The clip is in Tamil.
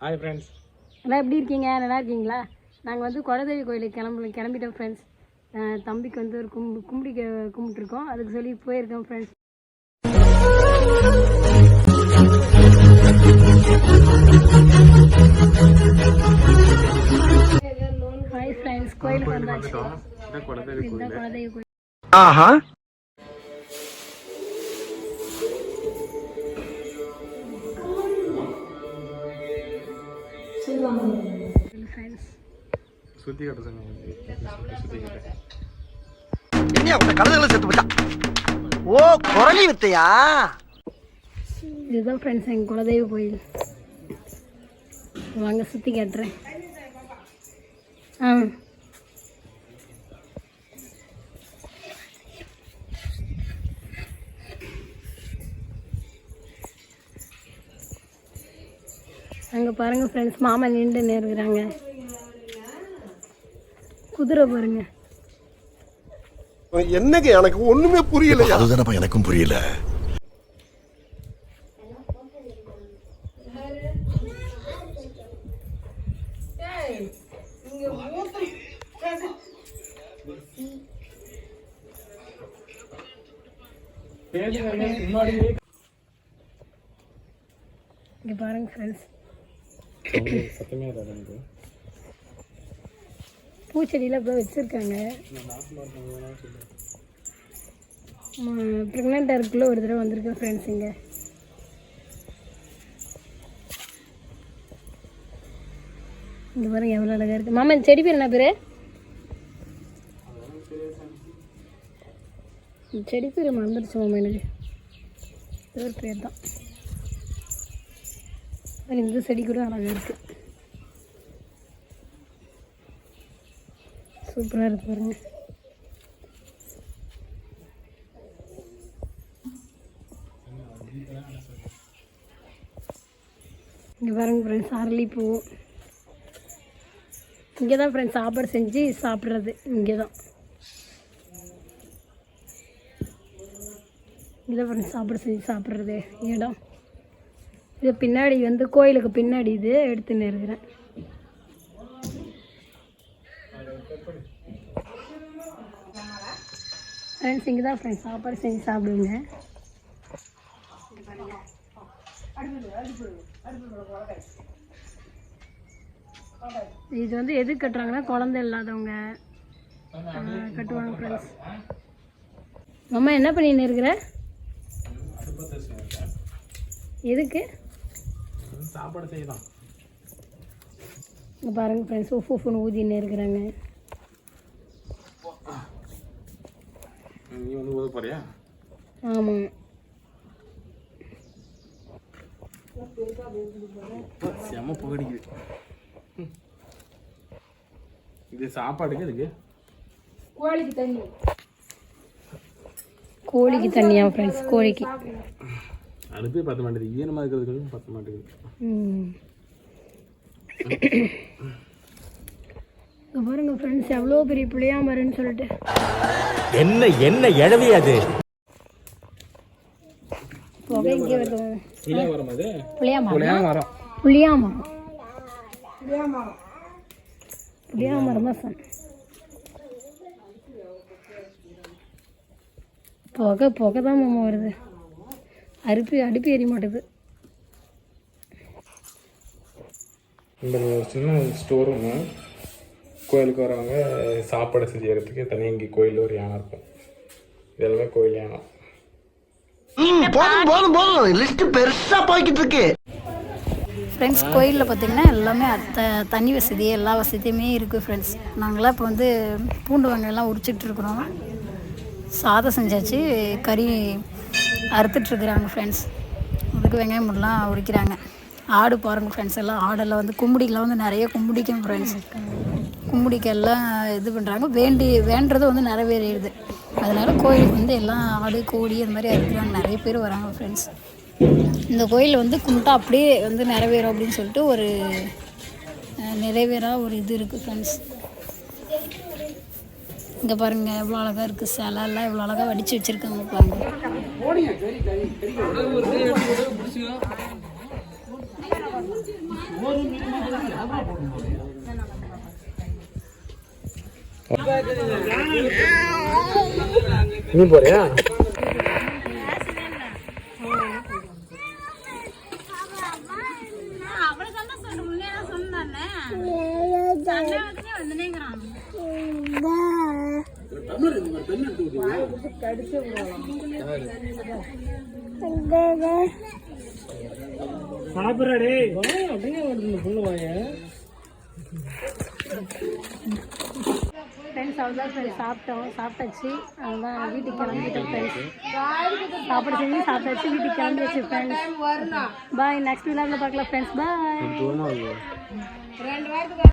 ஹாய் ஃப்ரெண்ட்ஸ் எல்லாம் எப்படி இருக்கீங்க? நல்லா இருக்கீங்களா? நாங்கள் வந்து குலதெய்வ கோயிலுக்கு கிளம்பு கிளம்பிட்டோம் ஃப்ரெண்ட்ஸ் தம்பிக்கு வந்து ஒரு கும்பு கும்பிடிக்க கும்பிட்டுருக்கோம். அதுக்கு சொல்லி போயிருக்கோம் ஃப்ரெண்ட்ஸ் ஹாய் ஃப்ரெண்ட்ஸ் கோயிலுக்கு வந்தாச்சு. குலதெய்வ கோயில். ஆஹா. சுத்தி கட்ட சொன்னீங்க சுத்தி கட்ட என்ன உங்க கழுதுகளை செத்து போச்சா ஓ குரலி வித்தையா இதுதான் ஃப்ரெண்ட்ஸ் எங்கள் குலதெய்வ கோயில் வாங்க சுற்றி கேட்டுறேன் ஆ அங்கே பாருங்கள் ஃப்ரெண்ட்ஸ் மாமா நின்று நேருகிறாங்க குதிரை பாருங்க. என்னங்க எனக்கு ஒண்ணுமே புரியல அதுதானப்பா எனக்கும் புரியல. இங்கே பாருங்கள் ஃப்ரெண்ட்ஸ் பூச்செடியெலாம் இப்போ வச்சுருக்காங்க. ப்ரெக்னெண்ட்டாக இருக்குள்ள ஒரு தடவை வந்திருக்கேன் ஃப்ரெண்ட்ஸ் இங்கே. இந்த பாருங்க எவ்வளோ அழகாக இருக்குது மாமா இந்த செடி பேர் என்ன பேர்? செடி பேர் மறந்துடுச்சு மாமா எனக்கு. ஏதோ பேர் தான் ஆனா இந்த செடி கூட அழகாக இருக்குது சூப்பராக இருக்கு பாருங்க. இங்கே பாருங்க ஃப்ரெண்ட்ஸ் அரளிப்பூ. இங்கே தான் ஃப்ரெண்ட்ஸ் சாப்பாடு செஞ்சு சாப்பிட்றது. இங்கே தான் இங்கே தான் ஃப்ரெண்ட்ஸ் சாப்பாடு செஞ்சு சாப்பிட்றது. இடம் இது பின்னாடி வந்து கோயிலுக்கு பின்னாடி இது எடுத்துன்னு இருக்கிறேன் ஃப்ரெண்ட்ஸ் இங்கே தான் ஃப்ரெண்ட்ஸ் சாப்பாடு செஞ்சு சாப்பிடுங்க. இது வந்து எது கட்டுறாங்கன்னா குழந்தை இல்லாதவங்க கட்டுவாங்க ஃப்ரெண்ட்ஸ் அம்மா என்ன பண்ணின்னு இருக்கிற? எதுக்கு? சாப்பாடு செய்யலாம். இங்கே பாருங்க ஃப்ரெண்ட்ஸ் உஃப் உஃப்னு ஊதின்னு இருக்கிறாங்க. நீ வந்து ஊத போறியா? ஆமாம் செம புகடிக்குது. இது சாப்பாடுக்கு இதுக்கு? கோழிக்கு தண்ணி. கோழிக்கு தண்ணியா ஃப்ரெண்ட்ஸ் கோழிக்கு. அடுப்பே பத்த மாட்டேங்குது. ஈரமாக இருக்கிறதுக்கு பத்த மாட்டேங்குது. ம். இங்க பாருங்க ஃப்ரெண்ட்ஸ் எவ்வளோ பெரிய புளியாமரன்னு சொல்லிட்டு. என்ன என்ன எழவி அது? புகை இங்கே வருது. புளியாமரம் தான் சொன்னேன் புகை புகை தான் மாமா வருது. அரிப்பு அடுப்பு எரிய மாட்டுது. இந்த ஒரு சின்ன ஸ்டோர் ரூமு கோயிலுக்கு வரவங்க சாப்பாடு செய்யறதுக்கு தனியாக இங்கே கோயிலில் ஒரு யானை இருக்கும். இதெல்லாமே கோயில் யானை. ம், போதும் போதும் போதும். லிஸ்ட் பெருசா போய்கிட்டு இருக்கு. ஃப்ரெண்ட்ஸ் கோயிலில் பார்த்தீங்கன்னா எல்லாமே த தண்ணி வசதி எல்லா வசதியுமே இருக்குது ஃப்ரெண்ட்ஸ் நாங்களாம் இப்போ வந்து பூண்டு வெங்காயம்லாம் உரிச்சிட்டு இருக்கிறோம். சாதம் செஞ்சாச்சு கறி அறுத்துட்ருக்குறாங்க ஃப்ரெண்ட்ஸ் அதுக்கு வெங்காயம் முள்ளலாம் உரிக்கிறாங்க. ஆடு பாருங்கள் ஃப்ரெண்ட்ஸ் எல்லாம் ஆடெல்லாம் வந்து கும்படிக்கெலாம் வந்து நிறைய கும்பிடிக்கும் ஃப்ரெண்ட்ஸ் கும்படிக்கெல்லாம் இது பண்ணுறாங்க வேண்டி வேண்டது வந்து நிறைவேறிடுது. அதனால கோயிலுக்கு வந்து எல்லாம் ஆடு கோடி அந்த மாதிரி அறுக்கிறாங்க நிறைய பேர் வராங்க ஃப்ரெண்ட்ஸ் இந்த கோயில் வந்து கும்பிட்டா அப்படியே வந்து நிறைவேறும் அப்படின்னு சொல்லிட்டு ஒரு நிறைவேறாக ஒரு இது இருக்குது ஃப்ரெண்ட்ஸ் இங்கே பாருங்கள் எவ்வளோ அழகாக இருக்குது சிலை எல்லாம் எவ்வளோ அழகாக வடித்து வச்சுருக்காங்க பாருங்க. நீ போறியா? ஃப்ரெண்ட்ஸ் அவ்வளோதான் ஃப்ரெண்ட்ஸ் சாப்பிட்டோம். சாப்பிட்டாச்சு. அதுதான் வீட்டுக்கு கிளம்பிட்டோம் ஃப்ரெண்ட்ஸ் சாப்பாடு செஞ்சு சாப்பிட்டாச்சு. வீட்டுக்கு கிளம்பியாச்சு ஃப்ரெண்ட்ஸ் பாய் நெக்ஸ்ட் விழாவில் பார்க்கலாம் ஃப்ரெண்ட்ஸ் பாய்